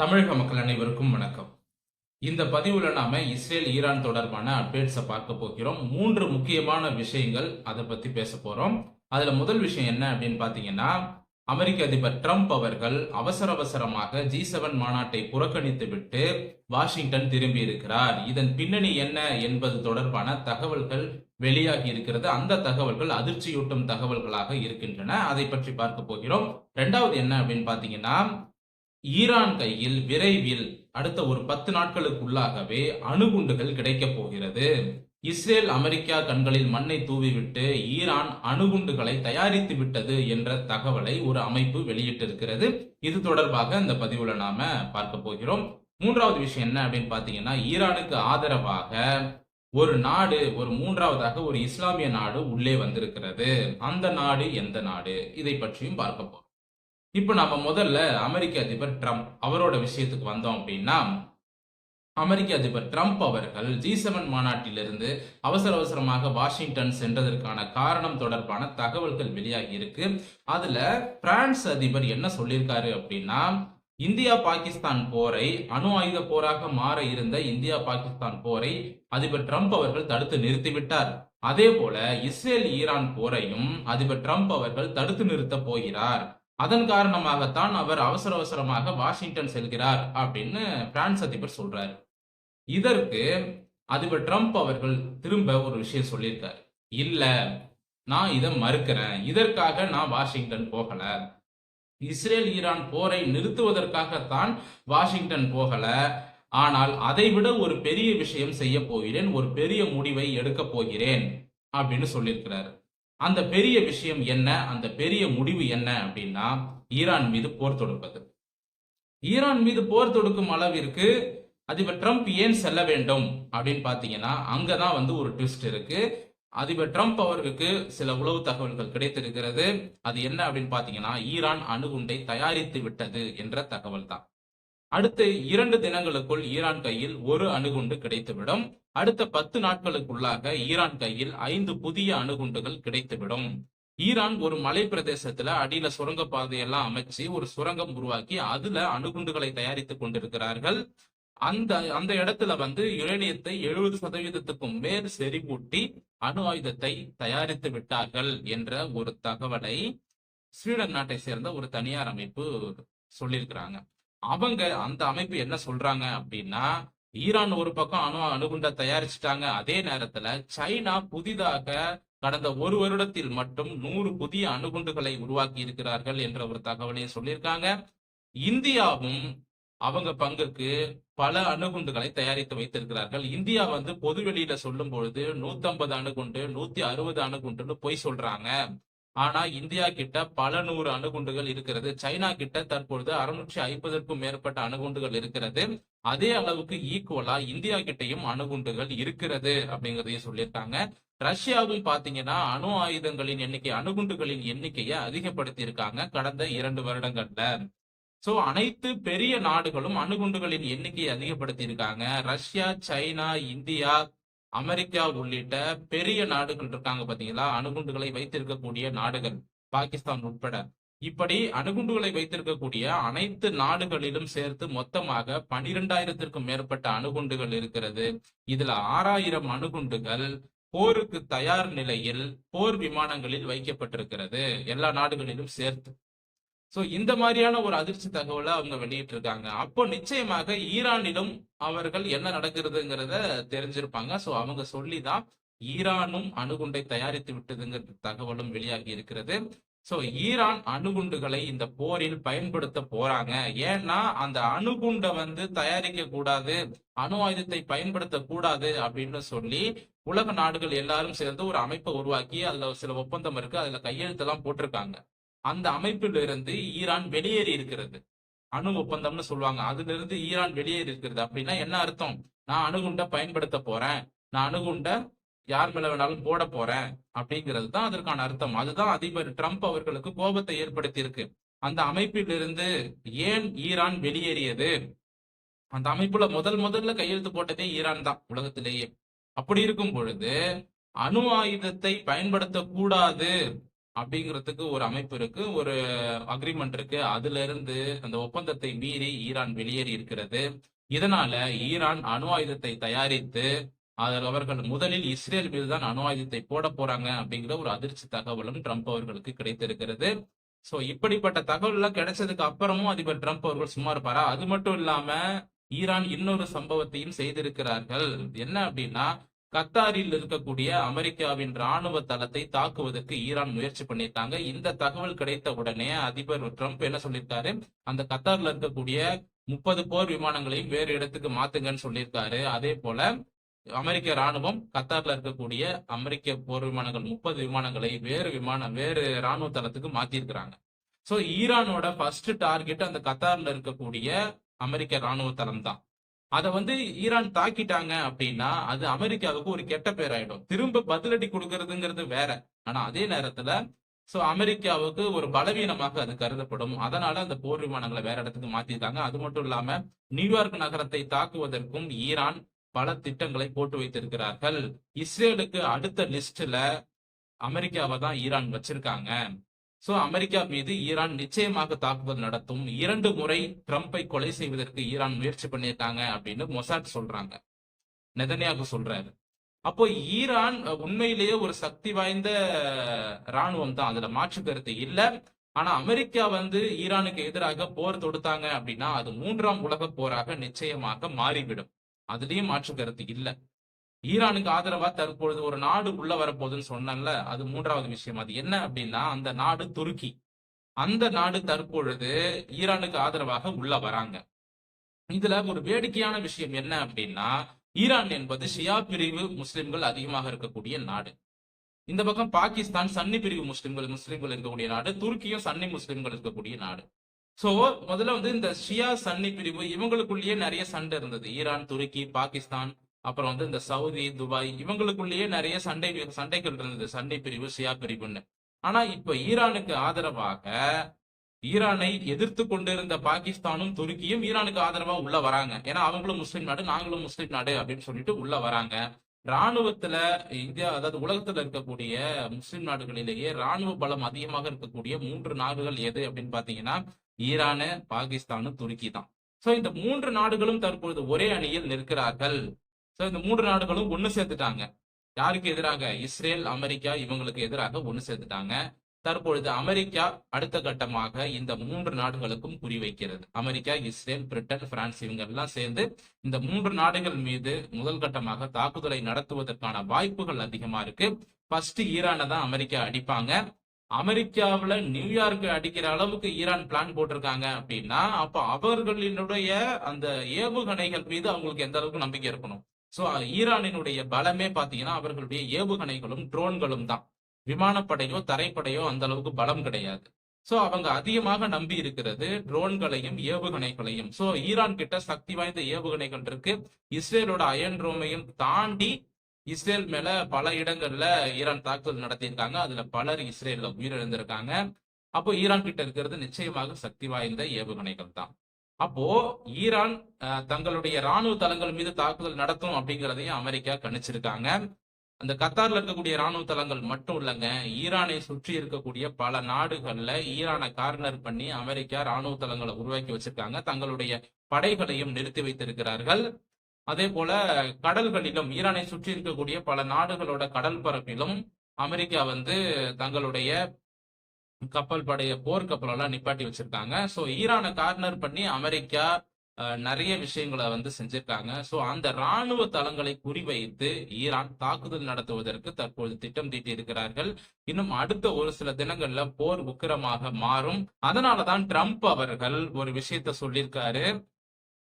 தமிழக மக்கள் அனைவருக்கும் வணக்கம். இந்த பதிவுல நாம இஸ்ரேல் ஈரான் தொடர்பான அப்டேட்ஸை பார்க்க போகிறோம். மூன்று முக்கியமான விஷயங்கள் அதை பத்தி பேச போறோம். அதுல முதல் விஷயம் என்ன அப்படின்னு பாத்தீங்கன்னா அமெரிக்க அதிபர் ட்ரம்ப் அவர்கள் அவசர அவசரமாக ஜி செவன் மாநாட்டை புறக்கணித்து விட்டு வாஷிங்டன் திரும்பி இருக்கிறார். இதன் பின்னணி என்ன என்பது தொடர்பான தகவல்கள் வெளியாகி இருக்கிறது. அந்த தகவல்கள் அதிர்ச்சியூட்டும் தகவல்களாக இருக்கின்றன. அதை பற்றி பார்க்க போகிறோம். ரெண்டாவது என்ன அப்படின்னு பாத்தீங்கன்னா ஈரான் கையில் விரைவில் அடுத்த ஒரு பத்து நாட்களுக்குள்ளாகவே அணுகுண்டுகள் கிடைக்கப் போகிறது. இஸ்ரேல் அமெரிக்கா கண்களில் மண்ணை தூவிவிட்டு ஈரான் அணுகுண்டுகளை தயாரித்து விட்டது என்ற தகவலை ஒரு அமைப்பு வெளியிட்டிருக்கிறது. இது தொடர்பாக இந்த பதிவுல நாம பார்க்க போகிறோம். மூன்றாவது விஷயம் என்ன அப்படின்னு பாத்தீங்கன்னா ஈரானுக்கு ஆதரவாக ஒரு நாடு ஒரு மூன்றாவதாக ஒரு இஸ்லாமிய நாடு உள்ளே வந்திருக்கிறது. அந்த நாடு எந்த நாடு? இதை பற்றியும் பார்க்க போறோம். இப்போ நம்ம முதல்ல அமெரிக்க அதிபர் ட்ரம்ப் அவரோட விஷயத்துக்கு வந்தோம் அப்படின்னா அமெரிக்க அதிபர் ட்ரம்ப் அவர்கள் ஜி செவன் மாநாட்டிலிருந்து அவசர அவசரமாக வாஷிங்டன் சென்றதற்கான காரணம் தொடர்பான தகவல்கள் வெளியாகி இருக்கு. அதுல பிரான்ஸ் அதிபர் என்ன சொல்லியிருக்காரு அப்படின்னா இந்தியா பாகிஸ்தான் போரை அணு ஆயுத போராக மாற இருந்த இந்தியா பாகிஸ்தான் போரை அதிபர் ட்ரம்ப் அவர்கள் தடுத்து நிறுத்திவிட்டார். அதே போல இஸ்ரேல் ஈரான் போரையும் அதிபர் ட்ரம்ப் அவர்கள் தடுத்து நிறுத்த போகிறார். அதன் காரணமாகத்தான் அவர் அவசர அவசரமாக வாஷிங்டன் செல்கிறார் அப்படின்னு பிரான்ஸ் அதிபர் சொல்றாரு. இதற்கு அதிபர் ட்ரம்ப் அவர்கள் திரும்ப ஒரு விஷயம் சொல்லியிருக்காரு. இல்ல நான் இதை மறுக்கிறேன். இதற்காக நான் வாஷிங்டன் போகல. இஸ்ரேல் ஈரான் போரை நிறுத்துவதற்காகத்தான் வாஷிங்டன் போகல. ஆனால் அதைவிட ஒரு பெரிய விஷயம் செய்ய போகிறேன். ஒரு பெரிய முடிவை எடுக்க போகிறேன் அப்படின்னு சொல்லியிருக்கிறாரு. அந்த பெரிய விஷயம் என்ன? அந்த பெரிய முடிவு என்ன அப்படின்னா ஈரான் மீது போர் தொடுப்பது. ஈரான் மீது போர் தொடுக்கும் அளவிற்கு அதிபர் ட்ரம்ப் ஏன் செல்ல வேண்டும் அப்படின்னு பாத்தீங்கன்னா அங்கதான் வந்து ஒரு ட்விஸ்ட் இருக்கு. அதிபர் ட்ரம்ப் அவருக்கு சில உளவு தகவல்கள் கிடைத்திருக்கிறது. அது என்ன அப்படின்னு பாத்தீங்கன்னா ஈரான் அணுகுண்டை தயாரித்து விட்டது என்ற தகவல் தான் அடுத்த இரண்டு தினங்களுக்குள் ஈரான் கையில் ஒரு அணுகுண்டு கிடைத்துவிடும். அடுத்த பத்து நாட்களுக்குள்ளாக ஈரான் கையில் ஐந்து புதிய அணுகுண்டுகள் கிடைத்துவிடும். ஈரான் ஒரு மலை பிரதேசத்துல அடியில சுரங்க பாதையெல்லாம் அமைச்சு ஒரு சுரங்கம் உருவாக்கி அதுல அணுகுண்டுகளை தயாரித்துக் கொண்டிருக்கிறார்கள். அந்த அந்த இடத்துல வந்து யுரேனியத்தை எழுபது சதவீதத்துக்கும் மேல் செறிவூட்டி அணு ஆயுதத்தை தயாரித்து விட்டார்கள் என்ற ஒரு தகவலை ஸ்வீடன் நாட்டை சேர்ந்த ஒரு தனியார் அமைப்பு சொல்லியிருக்கிறாங்க. அவங்க அந்த அமைப்பு என்ன சொல்றாங்க அப்படின்னா ஈரான் ஒரு பக்கம் அணு அணுகுண்டை தயாரிச்சிட்டாங்க. அதே நேரத்துல சைனா புதிதாக கடந்த ஒரு வருடத்தில் மட்டும் நூறு புதிய அணுகுண்டுகளை உருவாக்கி இருக்கிறார்கள் என்ற ஒரு தகவலையும் சொல்லியிருக்காங்க. இந்தியாவும் அவங்க பங்குக்கு பல அணுகுண்டுகளை தயாரித்து வைத்திருக்கிறார்கள். இந்தியா வந்து பொதுவெளியில சொல்லும் பொழுது நூத்தம்பது அணுகுண்டு நூத்தி அறுபது அணுகுண்டுன்னு பொய் சொல்றாங்க. ஆனா இந்தியா கிட்ட பல நூறு அணுகுண்டுகள் இருக்கிறது. சைனா கிட்ட தற்பொழுது அறுநூற்றி ஐம்பதற்கும் மேற்பட்ட அணுகுண்டுகள் இருக்கிறது. அதே அளவுக்கு ஈக்குவலா இந்தியா கிட்டையும் அணுகுண்டுகள் இருக்கிறது அப்படிங்கறதையும் சொல்லியிருக்காங்க. ரஷ்யாவில் பாத்தீங்கன்னா அணு ஆயுதங்களின் எண்ணிக்கை அணுகுண்டுகளின் எண்ணிக்கையை அதிகப்படுத்தி இருக்காங்க கடந்த இரண்டு வருடங்கள்ல. சோ அனைத்து பெரிய நாடுகளும் அணுகுண்டுகளின் எண்ணிக்கையை அதிகப்படுத்தி இருக்காங்க ரஷ்யா சைனா இந்தியா அமெரிக்கா உள்ளிட்ட பெரிய நாடுகள் இருக்காங்க பாத்தீங்களா? அணுகுண்டுகளை வைத்திருக்கக்கூடிய நாடுகள் பாகிஸ்தான் உட்பட. இப்படி அணுகுண்டுகளை வைத்திருக்கக்கூடிய அனைத்து நாடுகளிலும் சேர்த்து மொத்தமாக பனிரெண்டாயிரத்திற்கும் மேற்பட்ட அணுகுண்டுகள் இருக்கிறது. இதுல ஆறாயிரம் அணுகுண்டுகள் போருக்கு தயார் நிலையில் போர் விமானங்களில் வைக்கப்பட்டிருக்கிறது. எல்லா நாடுகளிலும் சேர்த்து. சோ இந்த மாதிரியான ஒரு அதிர்ச்சி தகவலை அவங்க வெளியிட்டு இருக்காங்க அப்போ நிச்சயமாக ஈரானிலும் அவர்கள் என்ன நடக்கிறதுங்கிறத தெரிஞ்சிருப்பாங்க. சோ அவங்க சொல்லிதான் ஈரானும் அணுகுண்டை தயாரித்து விட்டதுங்கிற தகவலும் வெளியாகி இருக்கிறது. சோ ஈரான் அணுகுண்டுகளை இந்த போரில் பயன்படுத்த போறாங்க. ஏன்னா அந்த அணுகுண்டை வந்து தயாரிக்க கூடாது அணு ஆயுதத்தை பயன்படுத்த கூடாது அப்படின்னு சொல்லி உலக நாடுகள் எல்லாரும் சேர்ந்து ஒரு அமைப்பை உருவாக்கி அதுல சில ஒப்பந்தம் இருக்கு. அதுல கையெழுத்தெல்லாம் போட்டிருக்காங்க. அந்த அமைப்பிலிருந்து ஈரான் வெளியேறி இருக்கிறது. அணு ஒப்பந்தம்னு சொல்லுவாங்க. அதுல இருந்து ஈரான் வெளியேறி இருக்கிறது. அப்படின்னா என்ன அர்த்தம்? நான் அணுகுண்டை பயன்படுத்த போறேன். நான் அணுகுண்டை யார் மேல வேணாலும் போட போறேன் அப்படிங்கிறது தான் அதற்கான அர்த்தம். அதுதான் அதிபர் ட்ரம்ப் அவர்களுக்கு கோபத்தை ஏற்படுத்தி இருக்கு அந்த அமைப்பிலிருந்து ஏன் ஈரான் வெளியேறியது? அந்த அமைப்புல முதல் முதல்ல கையெழுத்து போட்டதே ஈரான் தான் உலகத்திலேயே. அப்படி இருக்கும் பொழுது அணு ஆயுதத்தை பயன்படுத்தக்கூடாது. அப்படிங்கிறதுக்கு ஒரு அமைப்பு இருக்கு ஒரு அக்ரிமெண்ட் இருக்கு. அதுல இருந்து அந்த ஒப்பந்தத்தை மீறி ஈரான் வெளியேறி இருக்கிறது. இதனால ஈரான் அணு ஆயுதத்தை தயாரித்து அதில் அவர்கள் முதலில் இஸ்ரேல் மீது தான் அணு ஆயுதத்தை போட போறாங்க அப்படிங்கிற ஒரு அதிர்ச்சி தகவலும் ட்ரம்ப் அவர்களுக்கு கிடைத்திருக்கிறது. சோ இப்படிப்பட்ட தகவல் எல்லாம் கிடைச்சதுக்கு அப்புறமும் அதிபர் ட்ரம்ப் அவர்கள் சும்மா இருப்பாரா? அது மட்டும் இல்லாம ஈரான் இன்னொரு சம்பவத்தையும் செய்திருக்கிறார்கள். என்ன அப்படின்னா கத்தாரில் இருக்கக்கூடிய அமெரிக்காவின் ராணுவ தளத்தை தாக்குவதற்கு ஈரான் முயற்சி பண்ணியிருக்காங்க. இந்த தகவல் கிடைத்த உடனே அதிபர் ட்ரம்ப் என்ன சொல்லியிருக்காரு? அந்த கத்தார்ல இருக்கக்கூடிய முப்பது போர் விமானங்களையும் வேறு இடத்துக்கு மாத்துங்கன்னு சொல்லியிருக்காரு. அதே போல அமெரிக்க ராணுவம் கத்தார்ல இருக்கக்கூடிய அமெரிக்க போர் விமானங்கள் முப்பது விமானங்களை வேறு விமானம் வேறு ராணுவ தளத்துக்கு மாத்திருக்கிறாங்க சோ ஈரானோட ஃபர்ஸ்ட் டார்கெட் அந்த கத்தார்ல இருக்கக்கூடிய அமெரிக்க ராணுவ தளம் தான் அதை வந்து ஈரான் தாக்கிட்டாங்க அப்படின்னா அது அமெரிக்காவுக்கு ஒரு கெட்ட பேர் ஆயிடும் திரும்ப பதிலடி கொடுக்கறதுங்கிறது வேற. ஆனா அதே நேரத்துல சோ அமெரிக்காவுக்கு ஒரு பலவீனமாக அது கருதப்படும். அதனால அந்த போர் விமானங்களை வேற இடத்துக்கு மாத்திருக்காங்க. அது மட்டும் இல்லாம நியூயார்க் நகரத்தை தாக்குவதற்கும் ஈரான் பல திட்டங்களை போட்டு வைத்திருக்கிறார்கள். இஸ்ரேலுக்கு அடுத்த லிஸ்ட்ல அமெரிக்காவை தான் ஈரான் வச்சிருக்காங்க. சோ அமெரிக்கா மீது ஈரான் நிச்சயமாக தாக்குதல் நடத்தும். இரண்டு முறை ட்ரம்ப்பை கொலை செய்வதற்கு ஈரான் முயற்சி பண்ணியிருக்காங்க அப்படின்னு மொசாட் சொல்றாங்க. நெதனியாக சொல்றாரு. அப்போ ஈரான் உண்மையிலேயே ஒரு சக்தி வாய்ந்த ராணுவம் தான். அதுல மாற்று கருத்து இல்ல. ஆனா அமெரிக்கா வந்து ஈரானுக்கு எதிராக போர் தொடுத்தாங்க அப்படின்னா அது மூன்றாம் உலக போராக நிச்சயமாக மாறிவிடும். அதுலயும் மாற்று கருத்து இல்லை. ஈரானுக்கு ஆதரவா தற்பொழுது ஒரு நாடு உள்ள வரப்போகுதுன்னு சொன்னேன்ல அது மூன்றாவது விஷயம். அது என்ன அப்படின்னா அந்த நாடு துருக்கி. அந்த நாடு தற்பொழுது ஈரானுக்கு ஆதரவாக உள்ள வராங்க. இதுல ஒரு வேடிக்கையான விஷயம் என்ன அப்படின்னா ஈரான் என்பது ஷியா பிரிவு முஸ்லிம்கள் அதிகமாக இருக்கக்கூடிய நாடு. இந்த பக்கம் பாகிஸ்தான் சன்னி பிரிவு முஸ்லிம்கள் முஸ்லிம்கள் இருக்கக்கூடிய நாடு துருக்கியும் சன்னி முஸ்லிம்கள் இருக்கக்கூடிய நாடு. சோ முதல்ல வந்து இந்த ஷியா சன்னி பிரிவு இவங்களுக்குள்ளேயே நிறைய சண்டை இருந்தது. ஈரான் துருக்கி பாகிஸ்தான் அப்புறம் வந்து இந்த சவுதி துபாய் இவங்களுக்குள்ளேயே நிறைய சண்டை சண்டைகள் இருந்தது. சண்டை பிரிவு சியா பிரிவுன்னு. ஆனா இப்ப ஈரானுக்கு ஆதரவாக ஈரானை எதிர்த்து கொண்டிருந்த பாகிஸ்தானும் துருக்கியும் ஈரானுக்கு ஆதரவா உள்ள வராங்க. ஏன்னா அவங்களும் முஸ்லீம் நாடு நாங்களும் முஸ்லீம் நாடு அப்படின்னு சொல்லிட்டு உள்ள வராங்க. ராணுவத்துல இந்தியா அதாவது உலகத்துல இருக்கக்கூடிய முஸ்லிம் நாடுகளிலேயே ராணுவ பலம் அதிகமாக இருக்கக்கூடிய மூன்று நாடுகள் எது அப்படின்னு பாத்தீங்கன்னா ஈரானு பாகிஸ்தானு துருக்கி தான். சோ இந்த மூன்று நாடுகளும் தற்பொழுது ஒரே அணியில் நிற்கிறார்கள். சோ இந்த மூன்று நாடுகளும் ஒன்னு சேர்த்துட்டாங்க. யாருக்கு எதிராக? இஸ்ரேல் அமெரிக்கா இவங்களுக்கு எதிராக ஒன்னு சேர்த்துட்டாங்க. தற்பொழுது அமெரிக்கா அடுத்த கட்டமாக இந்த மூன்று நாடுகளுக்கும் குறிவைக்கிறது அமெரிக்கா இஸ்ரேல் பிரிட்டன் பிரான்ஸ் இவங்க எல்லாம் சேர்ந்து இந்த மூன்று நாடுகள் மீது முதல் கட்டமாக தாக்குதலை நடத்துவதற்கான வாய்ப்புகள் அதிகமா இருக்கு. ஃபர்ஸ்ட் ஈரானை தான் அமெரிக்கா அடிப்பாங்க. அமெரிக்காவுல நியூயார்க் அடிக்கிற அளவுக்கு ஈரான் பிளான் போட்டிருக்காங்க அப்படின்னா அப்ப அவர்களினுடைய அந்த ஏவுகணைகள் மீது அவங்களுக்கு எந்த அளவுக்கு நம்பிக்கை இருக்கணும்? சோ ஈரானினுடைய பலமே பாத்தீங்கன்னா அவர்களுடைய ஏவுகணைகளும் ட்ரோன்களும் தான். விமானப்படையோ தரைப்படையோ அந்த அளவுக்கு பலம் கிடையாது. சோ அவங்க அதிகமாக நம்பி இருக்கிறது ட்ரோன்களையும் ஏவுகணைகளையும். சோ ஈரான் கிட்ட சக்தி வாய்ந்த ஏவுகணைகள் இருக்கு. இஸ்ரேலோட அயன் ரோமையும் தாண்டி இஸ்ரேல் மேல பல இடங்கள்ல ஈரான் தாக்குதல் நடத்தியிருக்காங்க. அதுல பலர் இஸ்ரேல்ல உயிரிழந்திருக்காங்க. அப்போ ஈரான் கிட்ட இருக்கிறது நிச்சயமாக சக்தி வாய்ந்த ஏவுகணைகள் தான். அப்போ ஈரான் தங்களுடைய ராணுவ தளங்கள் மீது தாக்குதல் நடத்தும் அப்படிங்கிறதையும் அமெரிக்கா கணிச்சிருக்காங்க. அந்த கத்தார்ல இருக்கக்கூடிய ராணுவ தளங்கள் மட்டும் இல்லைங்க. ஈரானை சுற்றி இருக்கக்கூடிய பல நாடுகள்ல ஈரானை கார்னர் பண்ணி அமெரிக்கா ராணுவ தளங்களை உருவாக்கி வச்சிருக்காங்க. தங்களுடைய படைகளையும் நிறுத்தி வைத்திருக்கிறார்கள். அதே போல கடல்களிலும் ஈரானை சுற்றி இருக்கக்கூடிய பல நாடுகளோட கடல் பரப்பிலும் அமெரிக்கா வந்து தங்களுடைய கப்பல் படைய போர்க்கப்பல் எல்லாம் நிப்பாட்டி வச்சிருக்காங்க. ஸோ ஈரானை கார்னர் பண்ணி அமெரிக்கா நிறைய விஷயங்களை வந்து செஞ்சிருக்காங்க. ஸோ அந்த ராணுவ தளங்களை குறிவைத்து ஈரான் தாக்குதல் நடத்துவதற்கு தற்போது திட்டம் தீட்டி இருக்கிறார்கள் இன்னும் அடுத்த ஒரு சில தினங்கள்ல போர் உக்கிரமாக மாறும். அதனாலதான் ட்ரம்ப் அவர்கள் ஒரு விஷயத்த சொல்லியிருக்காரு.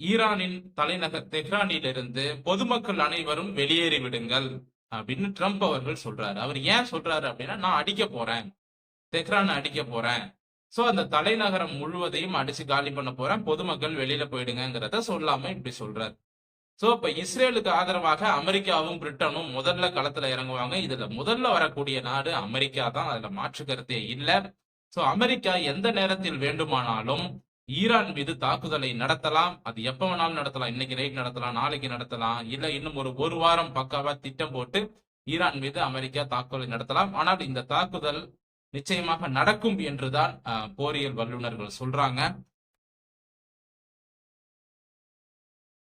ஈரானின் தலைநகர் தெஹ்ரானிலிருந்து பொதுமக்கள் அனைவரும் வெளியேறி விடுங்கள் அப்படின்னு ட்ரம்ப் அவர்கள் சொல்றாரு. அவர் ஏன் சொல்றாரு அப்படின்னா நான் அடிக்க போறேன். தெஹ்ரானை அடிக்க போறேன். சோ அந்த தலைநகரம் முழுவதையும் அடிச்சு காலி பண்ண போறேன். பொதுமக்கள் வெளியில போயிடுங்கிறத சொல்லாம இப்படி சொல்றாரு. சோ இப்ப இஸ்ரேலுக்கு ஆதரவாக அமெரிக்காவும் பிரிட்டனும் முதல்ல களத்துல இறங்குவாங்க. இதுல முதல்ல வரக்கூடிய நாடு அமெரிக்கா தான். அதுல மாற்று கருத்தே இல்ல. சோ அமெரிக்கா எந்த நேரத்தில் வேண்டுமானாலும் ஈரான் மீது தாக்குதலை நடத்தலாம். அது எப்ப வேணாலும் நடத்தலாம். இன்னைக்கு நைட் நடத்தலாம் நாளைக்கு நடத்தலாம். இல்ல இன்னும் ஒரு ஒரு வாரம் பக்காவா திட்டம் போட்டு ஈரான் மீது அமெரிக்கா தாக்குதலை நடத்தலாம். ஆனால் இந்த தாக்குதல் நிச்சயமாக நடக்கும் என்றுதான் போரியல் வல்லுநர்கள் சொல்றாங்க.